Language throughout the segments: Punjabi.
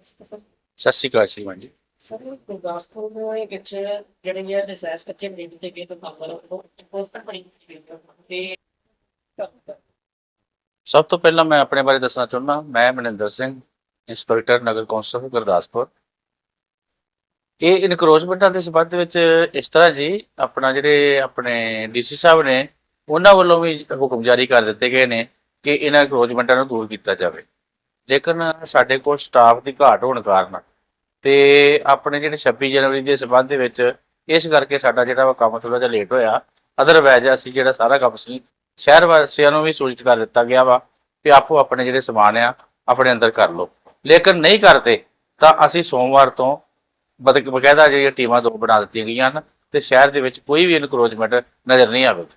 ਸਤਿ ਸ਼੍ਰੀ ਅਕਾਲ ਸ਼੍ਰੀਮਾਨ ਜੀ ਸਰ ਗੁਰਦਾਸਪੁਰ ਦੇ ਵਿੱਚ ਜਿਹੜੇ ਕੱਚੇ ਦੇ ਉਹ ਪੋਸਟਰ ਬਣੀ ਹੈ ਤੇ ਸਭ ਤੋਂ ਪਹਿਲਾਂ ਮੈਂ ਆਪਣੇ ਬਾਰੇ ਦੱਸਣਾ ਚਾਹੁੰਦਾ ਮੈਂ ਮਨਿੰਦਰ ਸਿੰਘ ਇੰਸਪੈਕਟਰ ਨਗਰ ਕੌਂਸਲ ਗੁਰਦਾਸਪੁਰ। ਇਹ ਇਨਕਰੋਚਮੈਂਟਾਂ ਦੇ ਸੰਬੰਧ ਵਿੱਚ ਇਸ ਤਰ੍ਹਾਂ ਜੀ ਆਪਣਾ ਜਿਹੜੇ ਆਪਣੇ ਡੀਸੀ ਸਾਹਿਬ ਨੇ ਉਹਨਾਂ ਵੱਲੋਂ ਵੀ ਹੁਕਮ ਜਾਰੀ ਕਰ ਦਿੱਤੇ ਗਏ ਨੇ ਕਿ ਇਹਨਾਂ ਇਨਕਰੋਚਮੈਂਟਾਂ ਨੂੰ ਦੂਰ ਕੀਤਾ ਜਾਵੇ। ਲੇਕਿਨ ਸਾਡੇ ਕੋਲ ਸਟਾਫ ਦੀ ਘਾਟ ਹੋਣ ਕਾਰਨ ਤੇ ਆਪਣੇ ਜਿਹੜੇ 26 ਜਨਵਰੀ ਦੇ ਸੰਬੰਧ ਦੇ ਵਿੱਚ ਇਸ ਕਰਕੇ ਸਾਡਾ ਜਿਹੜਾ ਵਾ ਕੰਮ ਥੋੜਾ ਜਿਹਾ ਲੇਟ ਹੋਇਆ। ਅਦਰਵਾਇਜ਼ ਅਸੀਂ ਜਿਹੜਾ ਸਾਰਾ ਕੰਮ ਸੀ, ਸ਼ਹਿਰ ਵਾਸੀਆਂ ਨੂੰ ਵੀ ਸੂਚਿਤ ਕਰ ਦਿੱਤਾ ਗਿਆ ਵਾ ਕਿ ਆਪੋ ਆਪਣੇ ਜਿਹੜੇ ਸਮਾਨ ਆ, ਆਪਣੇ ਅੰਦਰ ਕਰ ਲਓ। ਲੇਕਿਨ ਨਹੀਂ ਕਰਦੇ ਤਾਂ ਅਸੀਂ ਸੋਮਵਾਰ ਤੋਂ ਬਦ- ਬਕਾਇਦਾ ਜਿਹੜੀਆਂ ਟੀਮਾਂ ਦੋ ਬਣਾ ਦਿੱਤੀਆਂ ਗਈਆਂ ਹਨ ਤੇ ਸ਼ਹਿਰ ਦੇ ਵਿੱਚ ਕੋਈ ਵੀ ਇਨਕਰੋਚਮੈਂਟ ਨਜ਼ਰ ਨਹੀਂ ਆਵੇਗੀ।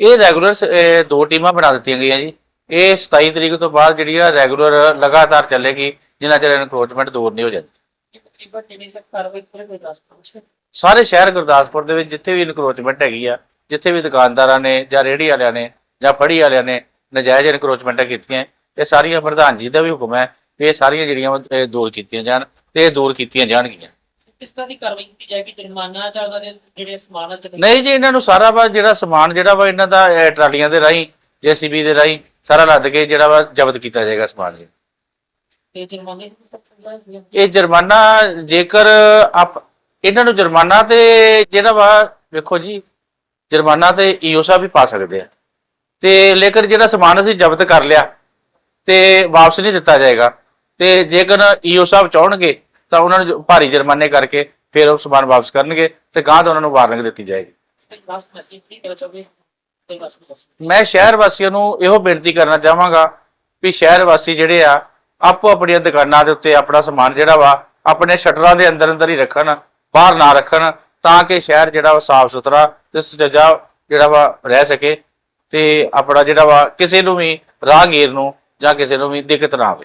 ਇਹ ਰੈਗੂਲਰ ਦੋ ਟੀਮਾਂ ਬਣਾ ਦਿੱਤੀਆਂ ਗਈਆਂ ਜੀ। ਇਹ 27 ਤਰੀਕ ਤੋਂ ਬਾਅਦ ਜਿਹੜੀ ਆ ਰੈਗੂਲਰ ਲਗਾਤਾਰ ਚੱਲੇਗੀ ਜਿੰਨਾ ਚਿਰ ਇਨਕਰੋਚਮੈਂਟ ਦੂਰ ਨਹੀਂ ਹੋ ਜਾਂਦੀ। ਸਰ ਸ਼ਹਿਰ ਗੁਰਦਾਸਪੁਰ ਦੇ ਵਿੱਚ ਜਿੱਥੇ ਵੀ ਇਨਕਰੋਚਮੈਂਟ ਹੈਗੀ ਆ ਜਿੱਥੇ ਵੀ ਦੁਕਾਨਦਾਰਾਂ ਨੇ ਜਾਂ ਰੇਹੜੀ ਵਾਲਿਆਂ ਨੇ ਜਾਂ ਫੜੀ ਵਾਲਿਆਂ ਨੇ ਨਜਾਇਜ਼ ਇਨਕਰੋਚਮੈਂਟਾਂ ਕੀਤੀਆਂ ਇਹ ਸਾਰੀਆਂ ਪ੍ਰਧਾਨ ਜੀ ਦਾ ਵੀ ਹੁਕਮ ਹੈ ਇਹ ਸਾਰੀਆਂ ਜਿਹੜੀਆਂ ਦੂਰ ਕੀਤੀਆਂ ਜਾਣ ਤੇ ਦੂਰ ਕੀਤੀਆਂ ਜਾਣਗੀਆਂ। ਕਿਸ ਤਰ੍ਹਾਂ ਦੀ ਕਾਰਵਾਈ ਕੀਤੀ ਜਾਏਗੀ ਜੁਰਮਾਨਾ ਜਾਂ ਉਹਨਾਂ ਦੇ ਜਿਹੜੇ ਸਮਾਨ ਆ ਜਿਹੜੇ ਨਹੀਂ ਜੀ ਇਹਨਾਂ ਨੂੰ ਸਾਰਾ ਵਾ ਜਿਹੜਾ ਸਮਾਨ ਜਿਹੜਾ ਵਾ ਇਹਨਾਂ ਦਾ ਇਹ ਟਰਾਲੀਆਂ ਦੇ ਰਾਹੀਂ ਜੀਸੀਬੀ ਦੇ ਰਾਹੀਂ ਸਾਰਾ ਲੱਦ ਕੇ ਜਿਹੜਾ ਵਾ ਜ਼ਬਤ ਕੀਤਾ ਜਾਏਗਾ ਸਮਾਨ ਜੀ। ਤੇ ਜੁਰਮਾਨੇ ਦੀ ਸਖਤ ਸਜ਼ਾ ਹੋਈ ਹੈ ਇਹ ਜੁਰਮਾਨਾ ਜੇਕਰ ਆਪ ਇਹਨਾਂ ਨੂੰ ਜੁਰਮਾਨਾ ਤੇ ਜਿਹੜਾ ਵਾ ਵੇਖੋ ਜੀ ਜੁਰਮਾਨਾ ਤੇ ਈਓ ਸਾਹਿਬ ਵੀ ਪਾ ਸਕਦੇ ਆ। ਤੇ ਲੇਕਿਨ ਜਿਹੜਾ ਸਮਾਨ ਅਸੀਂ ਜ਼ਬਤ ਕਰ ਲਿਆ ਤੇ ਵਾਪਸ ਨਹੀਂ ਦਿੱਤਾ ਜਾਏਗਾ ਤੇ ਜੇਕਰ ਈਓ ਸਾਹਿਬ ਚਾਹਣਗੇ ਤਾਂ ਉਹਨਾਂ ਨੂੰ ਭਾਰੀ ਜੁਰਮਾਨੇ ਕਰਕੇ ਫਿਰ ਉਹ ਸਮਾਨ ਵਾਪਸ ਕਰਨਗੇ ਤੇ ਗਾਂ ਤੋਂ ਉਹਨਾਂ ਨੂੰ ਵਾਰਨਿੰਗ ਦਿੱਤੀ ਜਾਏਗੀ। ਮੈਂ ਸ਼ਹਿਰ ਵਾਸੀਆਂ ਨੂੰ ਇਹੋ ਬੇਨਤੀ ਕਰਨਾ ਚਾਹਾਂਗਾ ਵੀ ਸ਼ਹਿਰ ਵਾਸੀ ਜਿਹੜੇ ਆ, ਆਪੋ ਆਪਣੀਆਂ ਦੁਕਾਨਾਂ ਦੇ ਉੱਤੇ ਆਪਣਾ ਸਮਾਨ ਜਿਹੜਾ ਵਾ, ਆਪਣੇ ਸ਼ਟਰਾਂ ਦੇ ਅੰਦਰ ਅੰਦਰ ਹੀ ਰੱਖਣ, ਬਾਹਰ ਨਾ ਰੱਖਣ, ਤਾਂ ਕਿ ਸ਼ਹਿਰ ਜਿਹੜਾ ਵਾ ਸਾਫ਼ ਸੁਥਰਾ ਤੇ ਸੁਚੱਜਾ ਜਿਹੜਾ ਵਾ ਰਹਿ ਸਕੇ ਤੇ ਆਪਣਾ ਜਿਹੜਾ ਵਾ ਕਿਸੇ ਨੂੰ ਵੀ ਰਾਹਗੀਰ ਨੂੰ ਜਾਂ ਕਿਸੇ ਨੂੰ ਵੀ ਦਿੱਕਤ ਨਾ ਆਵੇ।